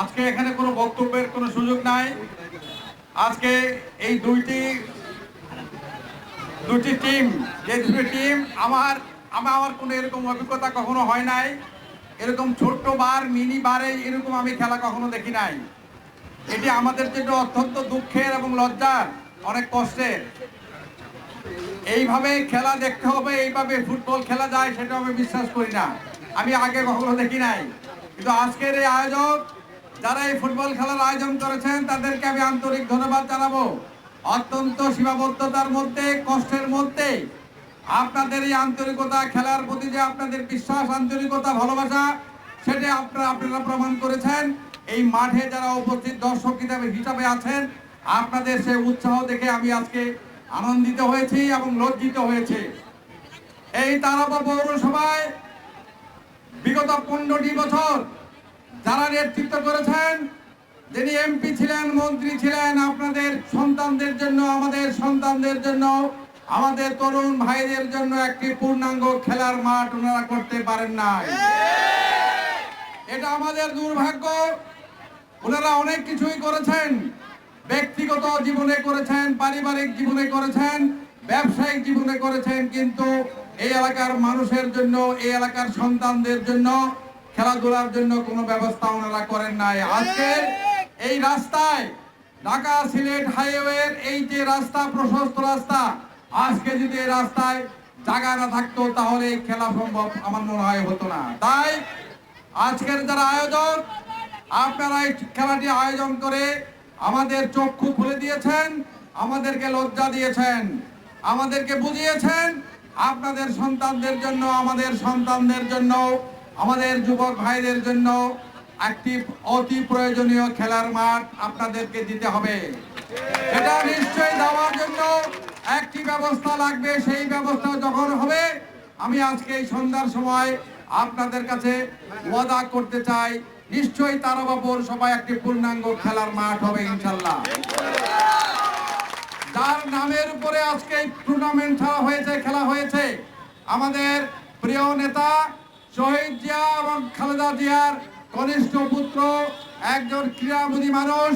আজকে এখানে কোনো বক্তব্যের কোনো সুযোগ নাই। আজকে এই দুইটি দুটি টিম যে দুটি টিম আমার আমার আমার কোনো এরকম অভিজ্ঞতা কখনো হয় নাই। এরকম ছোট্ট বার, মিনি বারে এরকম আমি খেলা কখনো দেখি নাই। এটি আমাদের জন্য অত্যন্ত দুঃখের এবং লজ্জার, অনেক কষ্টের। এইভাবে খেলা দেখতে হবে, এইভাবে ফুটবল খেলা যায়, সেটা আমি বিশ্বাস করি না। আমি আগে কখনো দেখি নাই। কিন্তু আজকের এই আয়োজক যারা এই ফুটবল খেলার আয়োজন করেছেন, তাদেরকে আমি আন্তরিক ধন্যবাদ জানাব। অত্যন্ত সীমাবদ্ধতার মধ্যে, কষ্টের মধ্যে আপনাদের এই আন্তরিকতা, খেলার প্রতি যে আপনাদের বিশ্বাস, আন্তরিকতা, ভালোবাসা, সেটা আপনারা আপনারা প্রমাণ করেছেন। এই মাঠে যারা উপস্থিত দর্শক হিসাবে হিসাবে আছেন, আপনাদের সে উৎসাহ দেখে আমি আজকে আনন্দিত হয়েছি এবং লজ্জিত হয়েছে। এই তারাপা পৌরসভায় বিগত পনেরোটি বছর যারা নেতৃত্ব করেছেন, যিনি এমপি ছিলেন, মন্ত্রী ছিলেন, আপনাদের সন্তানদের জন্য, আমাদের সন্তানদের জন্য, আমাদের তরুণ ভাইদের জন্য একটি পূর্ণাঙ্গ খেলার মাঠ ওনারা করতে পারেন নাই। এটা আমাদের দুর্ভাগ্য। ওনারা অনেক কিছুই করেছেন। ব্যক্তিগত জীবনে করেছেন, পারিবারিক জীবনে করেছেন, ব্যবসায়িক জীবনে করেছেন, কিন্তু এই এলাকার মানুষের জন্য, এই এলাকার সন্তানদের জন্য খেলাধুলার জন্য কোনো ব্যবস্থা ওনারা করেন নাই। আজকে এই রাস্তায় ঢাকা সিলেট হাইওয়ের এই যে রাস্তা, প্রশস্ত রাস্তা, আজকে যদি এই রাস্তায় জায়গা না থাকতো তাহলে এই খেলা সম্ভব আমার মনে হয় হতো না। তাই আজকের যারা আয়োজক আপনারা এই খেলাটি আয়োজন করে আমাদের চক্ষু খুলে দিয়েছেন, আমাদেরকে লজ্জা দিয়েছেন, আমাদেরকে বুঝিয়েছেন। আপনাদের সন্তানদের জন্য, আমাদের সন্তানদের জন্য আমাদের যুবক ভাইদের জন্য একটি অতি প্রয়োজনীয় খেলার মাঠ আপনাদেরকে দিতে হবে। এটা নিশ্চয়ই দেওয়ার জন্য একটি ব্যবস্থা লাগবে, সেই ব্যবস্থা যখন হবে, আমি আজকে এই সন্ধ্যার সময় আপনাদের কাছে ওয়াদা করতে চাই, নিশ্চয়ই তারাবা সবাই একটি পূর্ণাঙ্গ খেলার মাঠ হবে ইনশাল্লাহ যার নামের উপরে আজকে টুর্নামেন্ট খেলা হয়েছে খেলা হয়েছে। আমাদের প্রিয় নেতা শহীদ জিয়া এবং খালেদা জিয়ার কনিষ্ঠ পুত্র, একজন ক্রীড়ামোদী মানুষ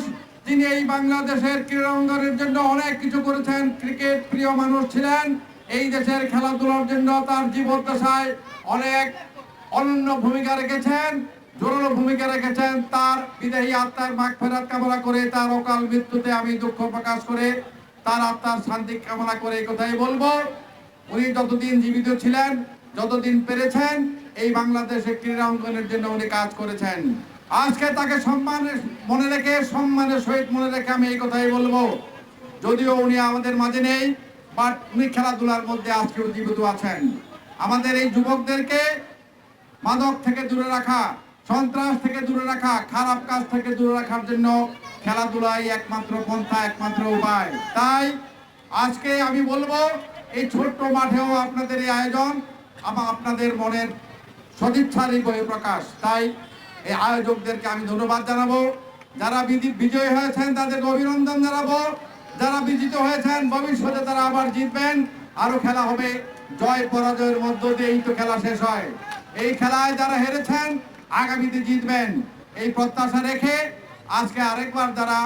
তিনি এই বাংলাদেশের ক্রীড়া অঙ্গনের জন্য অনেক কিছু করেছেন। ক্রিকেট প্রিয় মানুষ ছিলেন। এই দেশের খেলাধুলার জন্য তার জীবদ্দশায় অনেক অনন্য ভূমিকা রেখেছেন, জোরালো ভূমিকা রেখেছেন। তার বিদেহী আত্মার মাগ ফেরাত কামনা করে, তার অকাল মৃত্যুতে আমি দুঃখ প্রকাশ করে, তার আত্মার শান্তি কামনা করে এই কথাই বলব। উনি যতদিন জীবিত ছিলেন, যতদিন পেরেছেন এই বাংলাদেশে ক্রীড়া অঙ্গনের জন্য উনি কাজ করেছেন। আজকে তাকে সম্মানের মনে রেখে, সম্মানের সহিত মনে রেখে আমি এই কথাই বলব। যদিও উনি আমাদের মাঝে নেই, বাট উনি খেলাধুলার মধ্যে আজকেও জীবিত আছেন। আমাদের এই যুবকদেরকে মাদক থেকে দূরে রাখা, সন্ত্রাস থেকে দূরে রাখা, খারাপ কাজ থেকে দূরে রাখার জন্য খেলাধুলাই একমাত্র পন্থা, একমাত্র উপায়। তাই আজকে আমি বলব, এই ছোট্ট মাঠেও আপনাদের এই আয়োজন আপনাদের মনের সদিচ্ছারই প্রকাশ। তাই এই আয়োজকদেরকে আমি ধন্যবাদ জানাব। যারা বিজয়ী হয়েছেন, তাদেরকে অভিনন্দন জানাব। যারা বিজিত হয়েছেন, ভবিষ্যতে তারা আবার জিতবেন। আরও খেলা হবে। জয় পরাজয়ের মধ্য দিয়েই তো খেলা শেষ হয়। এই খেলায় যারা হেরেছেন, আগামীতে জিতবেন। এই প্রত্যাশা রেখে আজকে আরেকবার যারা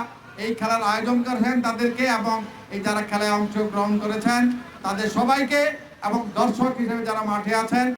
এই খেলার আয়োজন করেছেন, তাদেরকে এবং এই যারা খেলায় অংশগ্রহণ করেছেন, তাদের সবাইকে এবং দর্শক হিসেবে যারা মাঠে আছেন